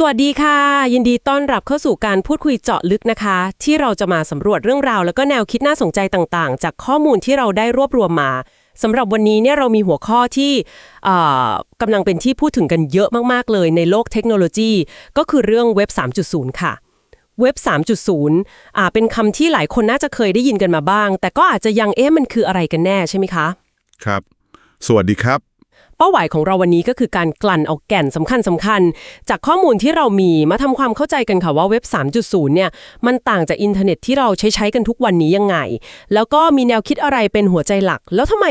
สวัสดีค่ะ ยินดีต้อนรับเข้าสู่การพูดคุยเจาะลึกนะคะ ที่เราจะมาสำรวจเรื่องราว แล้วก็แนวคิดน่าสนใจต่างๆ จากข้อมูลที่เราได้รวบรวมมาสำหรับวันนี้เนี่ยเรามีหัวข้อที่อ่อกำลังเป็นที่พูดถึงกันเยอะมากๆเลยในโลกเทคโนโลยี ก็คือเรื่องเว็บ 3.0 ค่ะ เว็บ 3.0อ่าเป็นคำที่หลายคนน่าจะเคยได้ยินกันมาบ้าง แต่ก็อาจจะยังเอ๊ะมันคืออะไรกันแน่ใช่ไหมคะ ครับ สวัสดีครับ เป้าหมายของเราวันนี้ก็คือการกลั่นเอาแก่นสำคัญสำคัญ จากข้อมูลที่เรามีมาทำความเข้าใจกันค่ะว่าเว็บ 3.0 เนี่ยมันต่างจากอินเทอร์เน็ตที่เราใช้ใช้กันทุกวันนี้ยังไง แล้วก็มีแนวคิดอะไรเป็นหัวใจหลัก แล้วทำไม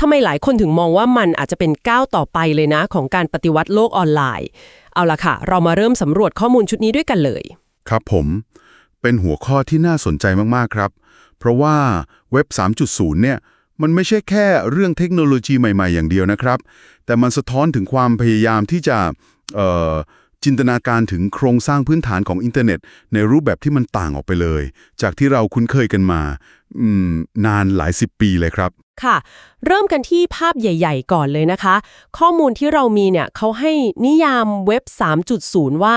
ทำไมหลายคนถึงมองว่ามันอาจจะเป็นก้าวต่อไปเลยนะ ของการปฏิวัติโลกออนไลน์ เอาละค่ะ เรามาเริ่มสำรวจข้อมูลชุดนี้ด้วยกันเลย ครับผม เป็นหัวข้อที่น่าสนใจมากๆครับ เพราะว่าเว็บ 3.0 เนี่ย มันไม่ใช่แค่เรื่องเทคโนโลยีใหม่ ๆ อย่างเดียวนะครับ แต่มันสะท้อนถึงความพยายามที่จะจินตนาการถึงโครงสร้างพื้นฐานของอินเทอร์เน็ต ในรูปแบบที่มันต่างออกไปเลย จากที่เราคุ้นเคยกันมามนานหลายสิบปีเลยครับ ค่ะ เริ่มกันที่ภาพใหญ่ ๆ ก่อนเลยนะคะ ข้อมูลที่เรามีเนี่ยเขาให้นิยามเว็บ 3.0 ว่า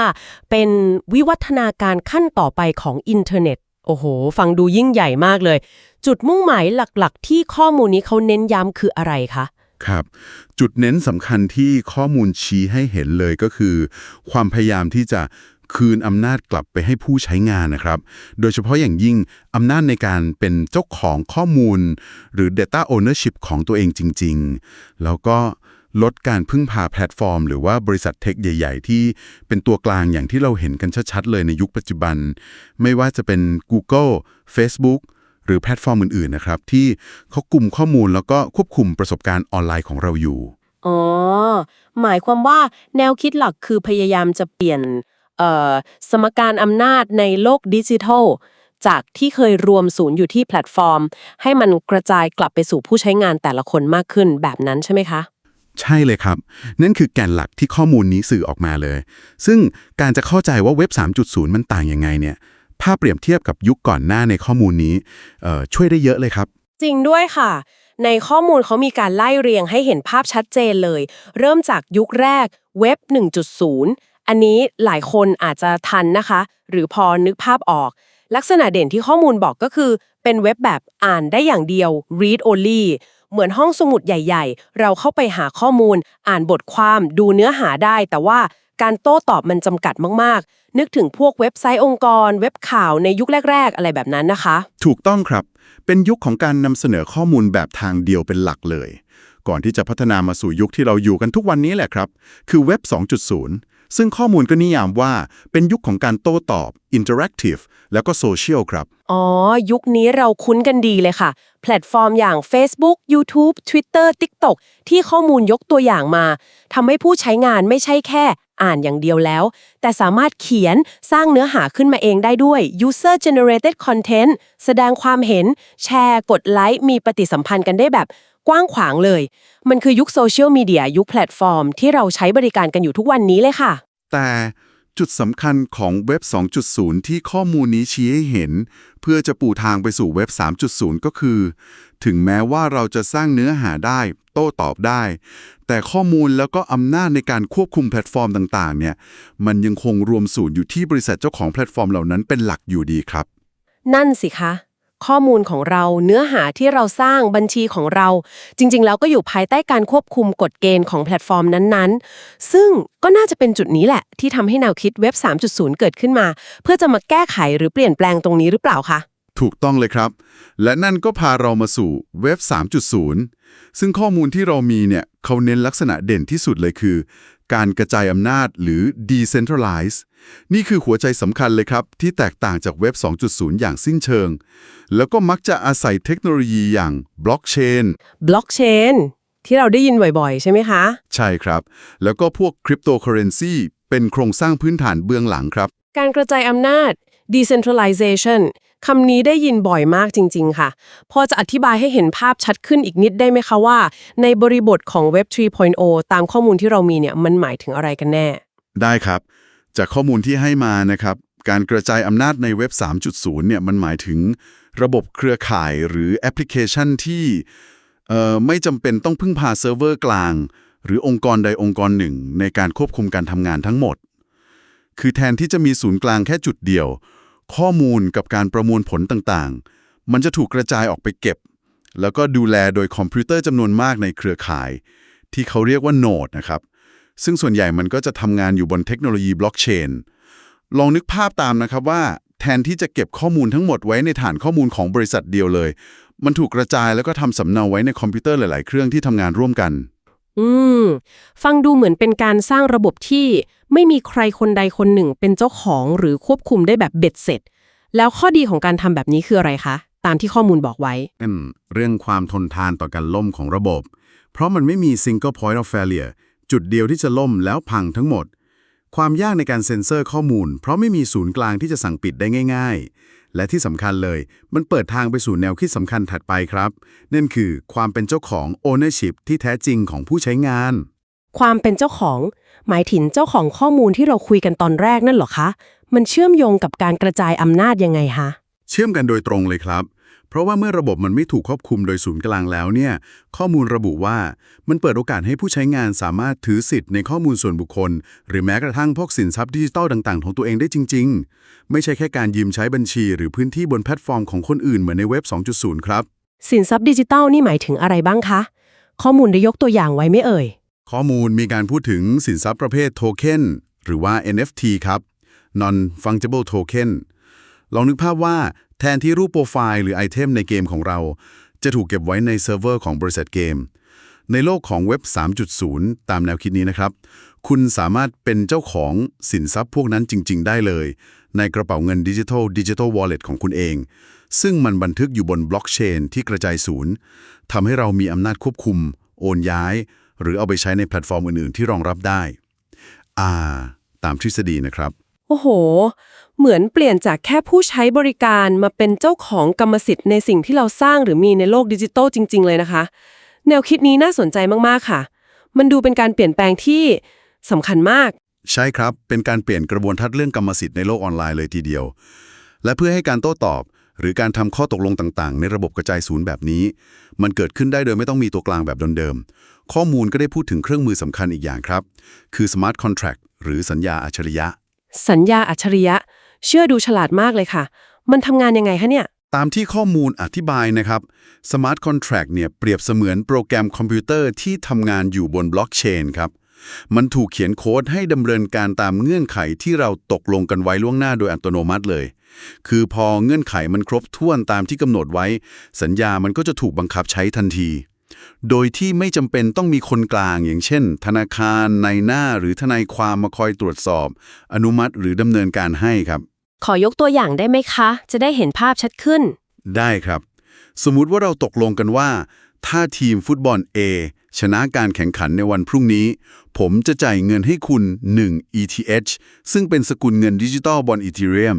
เป็นวิวัฒนาการขั้นต่อไปของอินเทอร์เน็ต โอ้โห ฟังดูยิ่งใหญ่มากเลย จุดมุ่งหมายหลักๆ ที่ข้อมูลนี้เขาเน้นย้ำคืออะไรคะ ครับ จุดเน้นสำคัญที่ข้อมูลชี้ให้เห็นเลยก็คือ ความพยายามที่จะคืนอำนาจกลับไปให้ผู้ใช้งานนะครับ โดยเฉพาะอย่างยิ่งอำนาจในการเป็นเจ้าของข้อมูล หรือ Data Ownership ของตัวเองจริง ๆ แล้วก็ ลดการพึ่งพาแพลตฟอร์ม หรือว่าบริษัทเทคใหญ่ ๆ ที่เป็นตัวกลางอย่างที่เราเห็นกันชัดๆ เลยในยุคปัจจุบัน ไม่ว่าจะเป็น Google Facebook หรือแพลตฟอร์มอื่นๆนะครับ ที่เขากลุ่มข้อมูลแล้วก็ควบคุมประสบการณ์ออนไลน์ของเราอยู่ อ๋อ หมายความว่าแนวคิดหลักคือพยายามจะเปลี่ยนเออสมการอำนาจในโลกดิจิทัล จากที่เคยรวมศูนย์อยู่ที่แพลตฟอร์ม ให้มันกระจายกลับไปสู่ผู้ใช้งานแต่ละคนมากขึ้นแบบนั้นใช่ไหมคะ ใช่เลยครับ นั่นคือแกนหลักที่ข้อมูลนี้สื่อออกมาเลย ซึ่งการจะเข้าใจว่าเว็บ 3.0 มันต่างยังไงเนี่ยภาพเปรียบเทียบกับยุคก่อนหน้าในข้อมูลนี้ช่วยได้เยอะเลยครับ จริงด้วยค่ะ ในข้อมูลเขามีการไล่เรียงให้เห็นภาพชัดเจนเลย เริ่มจากยุคแรกเว็บ 1.0 อันนี้หลายคนอาจจะทันนะคะ หรือพอนึกภาพออก ลักษณะเด่นที่ข้อมูลบอกก็คือ เป็นเว็บแบบอ่านได้อย่างเดียว read only เหมือนห้องสมุดใหญ่ ๆ เราเข้าไปหาข้อมูล อ่านบทความดูเนื้อหาได้ แต่ว่าการโต้ตอบมันจำกัดมากๆ นึกถึงพวกเว็บไซต์องค์กร เว็บข่าวในยุคแรก ๆ อะไรแบบนั้นนะคะ ถูกต้องครับ เป็นยุคของการนำเสนอข้อมูลแบบทางเดียวเป็นหลักเลย ก่อนที่จะพัฒนามาสู่ยุคที่เราอยู่กันทุกวันนี้แหละครับ คือเว็บ 2.0 ซึ่งข้อมูลก็นิยามว่าเป็นยุคของการโต้ตอบ interactive แล้วก็โซเชียลครับ อ๋อ ยุคนี้เราคุ้นกันดีเลยค่ะ แพลตฟอร์มอย่าง Facebook YouTube Twitter TikTok ที่ข้อมูลยกตัวอย่างมาทำให้ผู้ใช้งานไม่ใช่แค่อ่านอย่างเดียวแล้ว แต่สามารถเขียนสร้างเนื้อหาขึ้นมาเองได้ด้วย user generated content แสดงความเห็น แชร์ กดไลค์ มีปฏิสัมพันธ์กันได้แบบ ว้างขวางเลย มันคือยุคโซเชียลมีเดียยุคแพลตฟอร์ม ที่เราใช้บริการกันอยู่ทุกวันนี้เลยค่ะ แต่จุดสำคัญของเว็บ 2.0 ที่ข้อมูลนี้ชี้ให้เห็น เพื่อจะปูทางไปสู่เว็บ 3.0 ก็คือ ถึงแม้ว่าเราจะสร้างเนื้อหาได้ โต้ตอบได้ แต่ข้อมูลแล้วก็อำนาจในการควบคุมแพลตฟอร์มต่างๆ เนี่ย มันยังคงรวมศูนย์อยู่ที่บริษัทเจ้าของแพลตฟอร์มเหล่านั้นเป็นหลักอยู่ดีครับ นั่นสิคะ ข้อมูลของเรา เนื้อหาที่เราสร้างบัญชีของเรา จริง ๆ แล้วก็อยู่ภายใต้การควบคุมกฎเกณฑ์ของแพลตฟอร์มนั้นๆ ซึ่งก็น่าจะเป็นจุดนี้แหละ ที่ทำให้แนวคิดเว็บ 3.0 เกิดขึ้นมา เพื่อจะมาแก้ไขหรือเปลี่ยนแปลงตรงนี้หรือเปล่าคะถูกต้องเลยครับ และนั่นก็พาเรามาสู่เว็บ 3.0 ซึ่งข้อมูลที่เรามีเนี่ยเขาเน้นลักษณะเด่นที่สุดเลยคือ การกระจายอำนาจหรือ decentralize นี่คือหัวใจสำคัญเลยครับ ที่แตกต่างจากเว็บ 2.0 อย่างสิ้นเชิง แล้วก็มักจะอาศัยเทคโนโลยีอย่างบล็อกเชนบล็อกเชนที่เราได้ยินบ่อยๆ ใช่ไหมคะ ใช่ครับ แล้วก็พวกคริปโตเคอเรนซีเป็นโครงสร้างพื้นฐานเบื้องหลังครับ การกระจายอำนาจ decentralization คำนี้ได้ยินบ่อยมากจริง ๆ ค่ะ พอจะอธิบายให้เห็นภาพชัดขึ้นอีกนิดได้ไหมคะว่า ในบริบทของเว็บ 3.0 ตามข้อมูลที่เรามีเนี่ยมันหมายถึงอะไรกันแน่ ได้ครับ จากข้อมูลที่ให้มานะครับ การกระจายอำนาจในเว็บ 3.0 เนี่ยมันหมายถึงระบบเครือข่ายหรือแอปพลิเคชันที่เอ่อไม่จำเป็นต้องพึ่งพาเซิร์ฟเวอร์กลาง หรือองค์กรใดองค์กรหนึ่ง ในการควบคุมการทำงานทั้งหมด คือแทนที่จะมีศูนย์กลางแค่จุดเดียว ข้อมูลกับการประมวลผลต่างๆ มันจะถูกกระจายออกไปเก็บ แล้วก็ดูแลโดยคอมพิวเตอร์จำนวนมากในเครือข่าย ที่เขาเรียกว่าโนดนะครับ ซึ่งส่วนใหญ่มันก็จะทำงานอยู่บนเทคโนโลยีบล็อกเชนลองนึกภาพตามนะครับว่าแทนที่จะเก็บข้อมูลทั้งหมดไว้ในฐานข้อมูลของบริษัทเดียวเลย มันถูกกระจายแล้วก็ทำสำเนาไว้ในคอมพิวเตอร์หลาย ๆ เครื่องที่ทำงานร่วมกัน อืม ฟังดูเหมือนเป็นการสร้างระบบที่ไม่มีใครคนใดคนหนึ่งเป็นเจ้าของหรือควบคุมได้แบบเบ็ดเสร็จ แล้วข้อดีของการทำแบบนี้คืออะไรคะ ตามที่ข้อมูลบอกไว้อืมเรื่องความทนทานต่อการล่มของระบบ เพราะมันไม่มี single point of failure จุดเดียวที่จะล่มแล้วพังทั้งหมด ความยากในการเซ็นเซอร์ข้อมูล เพราะไม่มีศูนย์กลางที่จะสั่งปิดได้ง่าย และที่สำคัญเลย มันเปิดทางไปสู่แนวคิดสำคัญถัดไปครับ นั่นคือความเป็นเจ้าของ ownership ที่แท้จริงของผู้ใช้งาน ความเป็นเจ้าของ หมายถึงเจ้าของข้อมูลที่เราคุยกันตอนแรกนั่นหรอคะ มันเชื่อมโยงกับการกระจายอำนาจยังไงคะ เชื่อมกันโดยตรงเลยครับ เพราะว่าเมื่อระบบมันไม่ถูกควบคุมโดยศูนย์กลางแล้วเนี่ย ข้อมูลระบุว่ามันเปิดโอกาสให้ผู้ใช้งานสามารถถือสิทธิ์ในข้อมูลส่วนบุคคล หรือแม้กระทั่งพวกสินทรัพย์ดิจิทัลต่างๆ ของตัวเองได้จริง ๆ ไม่ใช่แค่การยืมใช้บัญชี หรือพื้นที่บนแพลตฟอร์มของคนอื่นเหมือนในเว็บ 2.0 ครับ สินทรัพย์ดิจิตัลนี่หมายถึงอะไรบ้างคะ ข้อมูลได้ยกตัวอย่างไว้ไหม่เอ่ย ข้อมูลมีการพูดถึงสินทรัพย์ประเภทโทเค็นหรือว่า NFT ครับ non fungible token ลองนึกภาพว่าแทนที่รูปโปรไฟล์หรือไอเทมในเกมของเรา จะถูกเก็บไว้ในเซิร์ฟเวอร์ของบริษัทเกม ในโลกของเว็บ 3.0 ตามแนวคิดนี้นะครับ คุณสามารถเป็นเจ้าของสินทรัพย์พวกนั้นจริง ๆ ได้เลย ในกระเป๋าเงินดิจิทัลดิจิทัลวอลเล็ตของคุณเอง ซึ่งมันบันทึกอยู่บนบล็อกเชนที่กระจายศูนย์ทำให้เรามีอำนาจควบคุม โอนย้าย หรือเอาไปใช้ในแพลตฟอร์มอื่นๆ ที่รองรับได้ อ่า ตามทฤษฎีนะครับ โอ้โห เหมือนเปลี่ยนจากแค่ผู้ใช้บริการมาเป็นเจ้าของกรรมสิทธิ์ในสิ่งที่เราสร้างหรือมีในโลกดิจิทัลจริง ๆ เลยนะคะ แนวคิดนี้น่าสนใจมาก ๆ ค่ะ มันดูเป็นการเปลี่ยนแปลงที่สำคัญมาก ใช่ครับ เป็นการเปลี่ยนกระบวนทัศน์เรื่องกรรมสิทธิ์ในโลกออนไลน์เลยทีเดียว และเพื่อให้การโต้ตอบ หรือการทำข้อตกลงต่างๆ ในระบบกระจายศูนย์แบบนี้ มันเกิดขึ้นได้โดยไม่ต้องมีตัวกลางแบบเดิมๆข้อมูลก็ได้พูดถึงเครื่องมือสำคัญอีกอย่างครับ คือ smart contract หรือสัญญาอัจฉริยะ สัญญาอัจฉริยะ เชื่อดูฉลาดมากเลยค่ะ มันทำงานยังไงคะเนี่ย ตามที่ข้อมูลอธิบายนะครับ Smart Contract เนี่ยเปรียบเสมือนโปรแกรมคอมพิวเตอร์ที่ทำงานอยู่บนบล็อกเชนครับ มันถูกเขียนโค้ดให้ดำเนินการตามเงื่อนไขที่เราตกลงกันไว้ล่วงหน้าโดยอัตโนมัติเลย คือพอเงื่อนไขมันครบถ้วนตามที่กำหนดไว้ สัญญามันก็จะถูกบังคับใช้ทันที โดยที่ไม่จำเป็นต้องมีคนกลางอย่างเช่น ธนาคารในหน้าหรือทนายความมาคอยตรวจสอบ อนุมัติหรือดำเนินการให้ครับ ขอยกตัวอย่างได้ไหมคะ จะได้เห็นภาพชัดขึ้น ได้ครับ สมมุติว่าเราตกลงกันว่า ถ้าทีมฟุตบอล A ชนะการแข่งขันในวันพรุ่งนี้ ผมจะจ่ายเงินให้คุณ 1 ETH ซึ่งเป็นสกุลเงินดิจิตอลบน Ethereum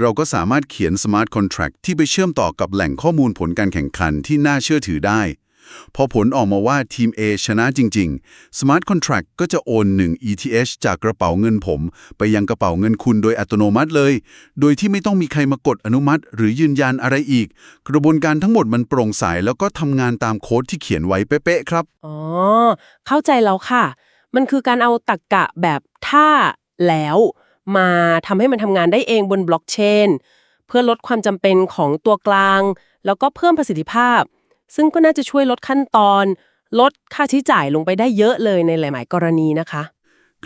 เราก็สามารถเขียน Smart Contract ที่ไปเชื่อมต่อกับแหล่งข้อมูลผลการแข่งขันที่น่าเชื่อถือได้ พอผลออกมาว่าทีม A ชนะจริง ๆ Smart Contract ก็จะโอน 1 ETH จากกระเป๋าเงินผม ไปยังกระเป๋าเงินคุณโดยอัตโนมัติเลย โดยที่ไม่ต้องมีใครมากดอนุมัติ หรือยืนยันอะไรอีก กระบวนการทั้งหมดมันโปร่งใสแล้วก็ทำงานตามโค้ดที่เขียนไว้เป๊ะๆครับอ๋อเข้าใจแล้วค่ะ มันคือการเอาตรกกะแบบถ้าแล้วมาทำให้มันทำงานได้เองบนบล็อกเชนเพื่อลดความจำเป็นของตัวกลาง แล้วก็เพิ่มประสิทธิภาพ ซึ่งก็น่าจะช่วยลดขั้นตอน ลดค่าใช้จ่ายลงไปได้เยอะเลยในหลาย ๆ กรณีนะคะ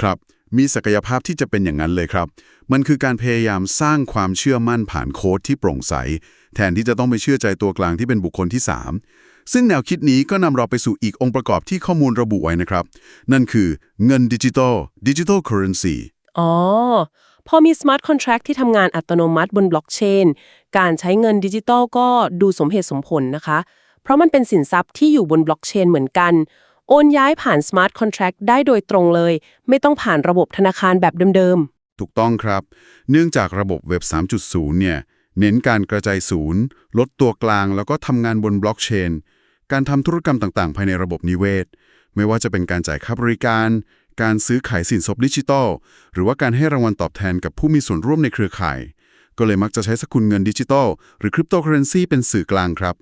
ครับมีศักยภาพที่จะเป็นอย่างนั้นเลยครับ มันคือการพยายามสร้างความเชื่อมั่นผ่านโค้ดที่โปร่งใส แทนที่จะต้องไปเชื่อใจตัวกลางที่เป็นบุคคลที่ 3 ซึ่งแนวคิดนี้ก็นำเราไปสู่อีกองค์ประกอบที่ข้อมูลระบุไว้นะครับ นั่นคือเงินดิจิทัลดิจิทัลเคอเรนซีอ๋อ พอมี smart contract ที่ทำงานอัตโนมัติบนบล็อกเชน การใช้เงินดิจิตอลก็ดูสมเหตุสมผลนะคะเพ ราะมันเป็นสินทรัพย์ที่อยู่บนบล็อกเชนเหมือนกัน โอนย้ายผ่าน smart contract ได้โดยตรงเลย ไม่ต้องผ่านระบบธนาคารแบบเดิมๆ ถูกต้องครับ เนื่องจากระบบเว็บ 3.0 เนี่ย เน้นการกระจายศูนย์ ลดตัวกลางแล้วก็ทำงานบนบล็อกเชน การทำธุรกรรมต่างๆ ภายในระบบนิเวศ ไม่ว่าจะเป็นการจ่ายค่าบริการ การซื้อขายสินทรัพย์ดิจิทัล หรือว่าการให้รางวัลตอบแทนกับผู้มีส่วนร่วมในเครือข่าย ก็เลยมักจะใช้สกุลเงินดิจิทัล หรือคริปโตเคอเรนซีเป็นสื่อกลางครับ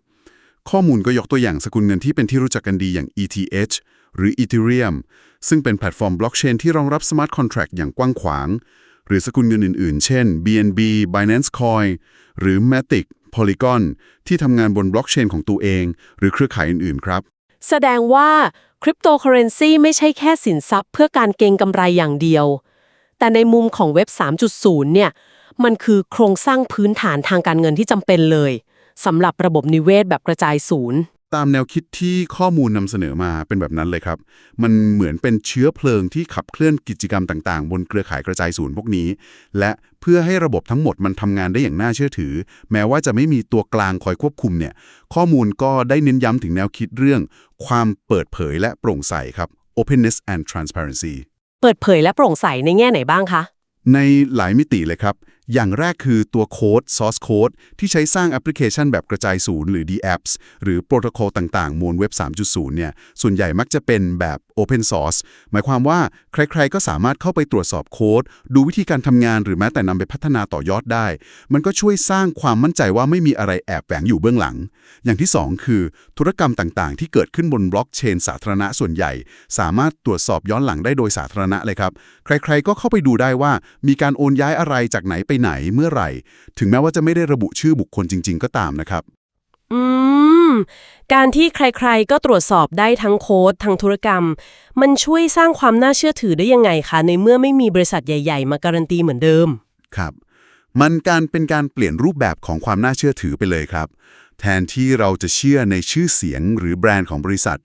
ข้อมูลก็ยกตัวอย่างสกุลเงินที่เป็นที่รู้จักกันดีอย่าง ETH หรือ Ethereum ซึ่งเป็นแพลตฟอร์มบล็อกเชนที่รองรับ Smart Contract อย่างกว้างขวาง หรือสกุลเงินอื่นๆ เช่น BNB Binance Coin หรือ Matic Polygon ที่ทำงานบนบล็อกเชนของตัวเอง หรือเครือข่ายอื่น ๆ ครับ แสดงว่าคริปโตเคอเรนซีไม่ใช่แค่สินทรัพย์เพื่อการเก็งกำไรอย่างเดียว แต่ในมุมของเว็บ 3.0 เนี่ย มันคือโครงสร้างพื้นฐานทางการเงินที่จำเป็นเลย สำหรับระบบนิเวศแบบกระจายศูนย์ ตามแนวคิดที่ข้อมูลนำเสนอมาเป็นแบบนั้นเลยครับ มันเหมือนเป็นเชื้อเพลิงที่ขับเคลื่อนกิจกรรมต่างๆ บนเครือข่ายกระจายศูนย์พวกนี้ และเพื่อให้ระบบทั้งหมดมันทำงานได้อย่างน่าเชื่อถือ แม้ว่าจะไม่มีตัวกลางคอยควบคุมเนี่ย ข้อมูลก็ได้เน้นย้ำถึงแนวคิดเรื่อง ความเปิดเผยและโปร่งใสครับ openness and transparency เปิดเผยและโปร่งใสในแง่ไหนบ้างคะ ในหลายมิติเลยครับ อย่างแรกคือตัวโค้ด source code ที่ใช้สร้างแอปพลิเคชันแบบกระจายศูนย์หรือ DApps หรือโปรโตคอลต่างๆ มวลเว็บ 3.0 เนี่ย ส่วนใหญ่มักจะเป็นแบบ Open Source หมายความว่าใครๆ ก็สามารถเข้าไปตรวจสอบโค้ด ดูวิธีการทำงานหรือแม้แต่นำไปพัฒนาต่อยอดได้ มันก็ช่วยสร้างความมั่นใจว่าไม่มีอะไรแอบแฝงอยู่เบื้องหลัง อย่างที่ 2 คือ ธุรกรรมต่างๆ ที่เกิดขึ้นบนบล็อกเชนสาธารณะส่วนใหญ่ สามารถตรวจสอบย้อนหลังได้โดยสาธารณะเลยครับ ใครๆ ก็เข้าไปดูได้ว่ามีการโอนย้ายอะไรจากไหนไปไหนเมื่อไหร่ ถึงแม้ว่าจะไม่ได้ระบุชื่อบุคคลจริง ๆ ก็ตามนะครับ อืม การที่ใครๆ ก็ตรวจสอบได้ทั้งโค้ดทั้งธุรกรรม มันช่วยสร้างความน่าเชื่อถือได้ยังไงคะในเมื่อไม่มีบริษัทใหญ่ ๆ มาการันตีเหมือนเดิม ครับ มันการเป็นการเปลี่ยนรูปแบบของความน่าเชื่อถือไปเลยครับ แทนที่เราจะเชื่อในชื่อเสียงหรือแบรนด์ของบริษัท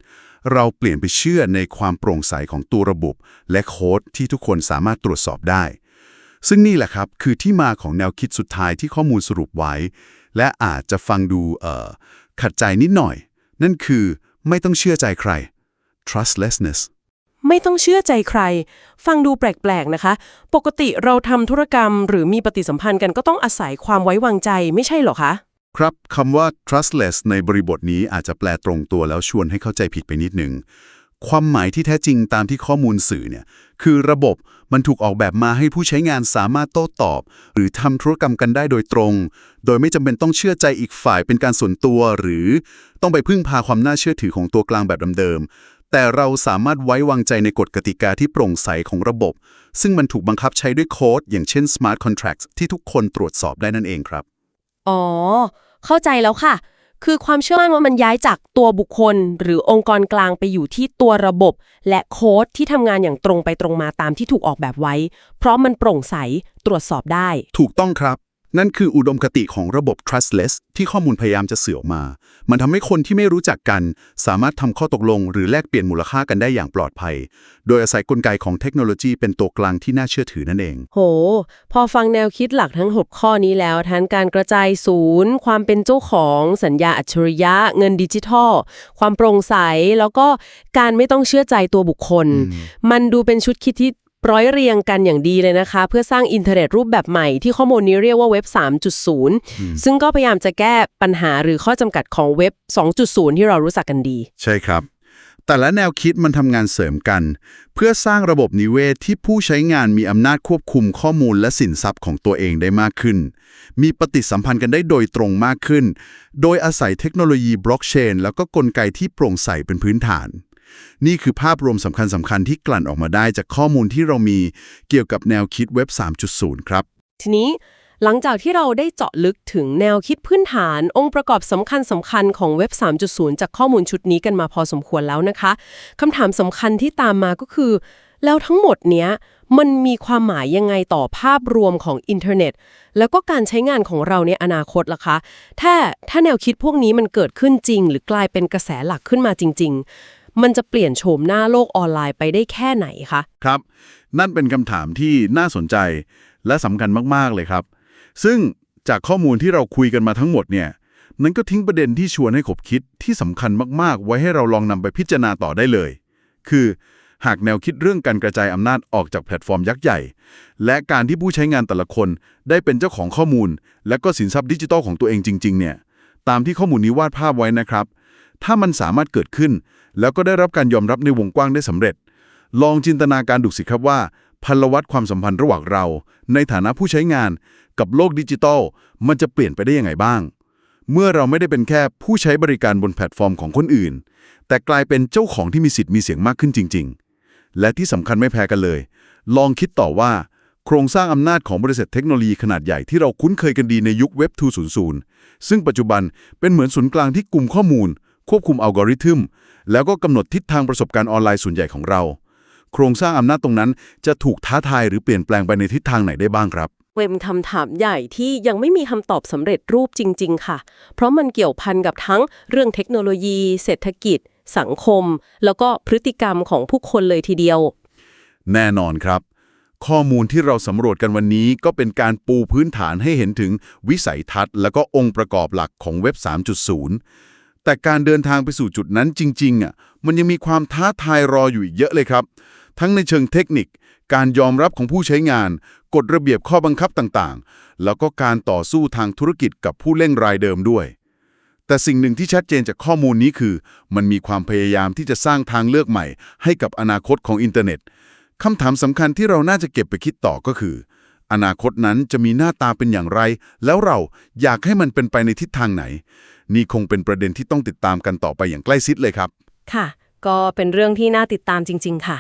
เราเปลี่ยนไปเชื่อในความโปร่งใสของตัวระบบ และโค้ดที่ทุกคนสามารถตรวจสอบได้ ซึ่งนี่แหละครับคือที่มาของแนวคิดสุดท้ายที่ข้อมูลสรุปไว้ และอาจจะฟังดูเอ่อขัดใจนิดหน่อย นั่นคือไม่ต้องเชื่อใจใคร trustlessness ไม่ต้องเชื่อใจใคร ฟังดูแปลกๆนะคะ ปกติเราทำธุรกรรม หรือมีปฏิสัมพันธ์กันก็ต้องอาศัยความไว้วางใจไม่ใช่เหรอคะ ครับคำว่า trustless ในบริบทนี้อาจจะแปลตรงตัวแล้วชวนให้เข้าใจผิดไปนิดหนึ่ง ความหมายที่แท้จริงตามที่ข้อมูลสื่อเนี่ยคือระบบมันถูกออกแบบมาให้ผู้ใช้งานสามารถโต้ตอบ หรือทำธุรกรรมกันได้โดยตรง โดยไม่จำเป็นต้องเชื่อใจอีกฝ่ายเป็นการส่วนตัว หรือต้องไปพึ่งพาความน่าเชื่อถือของตัวกลางแบบเดิมๆแต่เราสามารถไว้วางใจในกฎกติกาที่โปร่งใสของระบบ ซึ่งมันถูกบังคับใช้ด้วยโค้ดอย่างเช่น smart contracts ที่ทุกคนตรวจสอบได้นั่นเองครับ อ๋อ เข้าใจแล้วค่ะ คือความเชื่อมั่นว่ามันย้ายจากตัวบุคคล หรือองค์กรกลางไปอยู่ที่ตัวระบบ และโค้ดที่ทำงานอย่างตรงไปตรงมาตามที่ถูกออกแบบไว้ เพราะมันโปร่งใสตรวจสอบได้ ถูกต้องครับ นั่นคืออุดมคติของระบบ trustless ที่ข้อมูลพยายามจะสื่อออกมา มันทำให้คนที่ไม่รู้จักกัน สามารถทำข้อตกลง หรือแลกเปลี่ยนมูลค่ากันได้อย่างปลอดภัย โดยอาศัยกลไกของเทคโนโลยีเป็นตัวกลางที่น่าเชื่อถือนั่นเอง โห พอฟังแนวคิดหลักทั้ง 6 ข้อนี้แล้วทั้งการกระจายศูนย์ ความเป็นเจ้าของสัญญาอัจฉริยะ เงินดิจิทัล ความโปร่งใส แล้วก็การไม่ต้องเชื่อใจตัวบุคคล มันดูเป็นชุดคิดที่ ร้อยเรียงกันอย่างดีเลยนะคะ เพื่อสร้างอินเทอร์เน็ตรูปแบบใหม่ที่ข้อมูลนี้เรียกว่าเว็บ 3.0 ซึ่งก็พยายามจะแก้ปัญหาหรือข้อจำกัดของเว็บ 2.0 ที่เรารู้จักกันดี ใช่ครับ แต่ละแนวคิดมันทำงานเสริมกัน เพื่อสร้างระบบนิเวศที่ผู้ใช้งานมีอำนาจควบคุมข้อมูลและสินทรัพย์ของตัวเองได้มากขึ้น มีปฏิสัมพันธ์กันได้โดยตรงมากขึ้น โดยอาศัยเทคโนโลยีบล็อกเชนแล้วก็กลไกที่โปร่งใสเป็นพื้นฐาน นี่คือภาพรวมสำคัญสำคัญๆที่กลั่นออกมาได้จากข้อมูลที่เรามีเกี่ยวกับแนวคิดเว็บ 3.0 ครับ ทีนี้หลังจากที่เราได้เจาะลึกถึงแนวคิดพื้นฐาน องค์ประกอบสำคัญสำคัญของเว็บ 3.0 จากข้อมูลชุดนี้กันมาพอสมควรแล้วนะคะคำถามสำคัญที่ตามมาก็คือ แล้วทั้งหมดเนี้ยมันมีความหมายยังไงต่อภาพรวมของอินเทอร์เน็ต แล้วก็การใช้งานของเราในอนาคตล่ะคะ ถ้าถ้าแนวคิดพวกนี้มันเกิดขึ้นจริง หรือกลายเป็นกระแสหลักขึ้นมาจริง ๆ มันจะเปลี่ยนโฉมหน้าโลกออนไลน์ไปได้แค่ไหนคะ ครับ นั่นเป็นคำถามที่น่าสนใจและสำคัญมาก ๆ เลยครับ ซึ่งจากข้อมูลที่เราคุยกันมาทั้งหมดเนี่ยนั้นก็ทิ้งประเด็นที่ชวนให้ขบคิดที่สำคัญมาก ๆ ไว้ให้เราลองนำไปพิจารณาต่อได้เลย คือ หากแนวคิดเรื่องการกระจายอำนาจออกจากแพลตฟอร์มยักษ์ใหญ่ และการที่ผู้ใช้งานแต่ละคนได้เป็นเจ้าของข้อมูล และก็สินทรัพย์ดิจิทัลของตัวเองจริง ๆ เนี่ย ตามที่ข้อมูลนี้วาดภาพไว้นะครับ ถ้ามันสามารถเกิดขึ้น แล้วก็ได้รับการยอมรับในวงกว้างได้สำเร็จ ลองจินตนาการดูสิครับว่าพลวัตความสัมพันธ์ระหว่างเรา ในฐานะผู้ใช้งานกับโลกดิจิทัลมันจะเปลี่ยนไปได้ยังไงบ้าง เมื่อเราไม่ได้เป็นแค่ผู้ใช้บริการบนแพลตฟอร์มของคนอื่น แต่กลายเป็นเจ้าของที่มีสิทธิ์มีเสียงมากขึ้นจริง ๆ และที่สำคัญไม่แพ้กันเลย ลองคิดต่อว่าโครงสร้างอำนาจของบริษัทเทคโนโลยีขนาดใหญ่ที่เราคุ้นเคยกันดีในยุคเว็บ 2.0 ซึ่งปัจจุบันเป็นเหมือนศูนย์กลางที่กลุ่มข้อมูล ควบคุมอัลกอริทึม แล้วก็กำหนดทิศทางประสบการณ์ออนไลน์ส่วนใหญ่ของเรา โครงสร้างอำนาจตรงนั้นจะถูกท้าทายหรือเปลี่ยนแปลงไปในทิศทางไหนได้บ้างครับเป็นคำถามใหญ่ที่ยังไม่มีคำตอบสำเร็จรูปจริง ๆ ค่ะ เพราะมันเกี่ยวพันกับทั้งเรื่องเทคโนโลยี เศรษฐกิจ สังคม แล้วก็พฤติกรรมของผู้คนเลยทีเดียว แน่นอนครับ ข้อมูลที่เราสำรวจกันวันนี้ก็เป็นการปูพื้นฐานให้เห็นถึงวิสัยทัศน์ และก็องค์ประกอบหลักของเว็บ 3.0 แต่การเดินทางไปสู่จุดนั้นจริงๆอะมันยังมีความท้าทายรออยู่อีกเยอะเลยครับ ทั้งในเชิงเทคนิค การยอมรับของผู้ใช้งาน กฎระเบียบข้อบังคับต่างๆ แล้วก็การต่อสู้ทางธุรกิจกับผู้เล่นรายเดิมด้วย แต่สิ่งหนึ่งที่ชัดเจนจากข้อมูลนี้คือ มันมีความพยายามที่จะสร้างทางเลือกใหม่ ให้กับอนาคตของอินเทอร์เน็ตคำถามสำคัญที่เราน่าจะเก็บไปคิดต่อก็คือ อนาคตนั้นจะมีหน้าตาเป็นอย่างไร แล้วเราอยากให้มันเป็นไปในทิศทางไหน นี่คงเป็นประเด็นที่ต้องติดตามกันต่อไปอย่างใกล้ชิดเลยครับ ค่ะ ก็เป็นเรื่องที่น่าติดตามจริง ๆ ค่ะ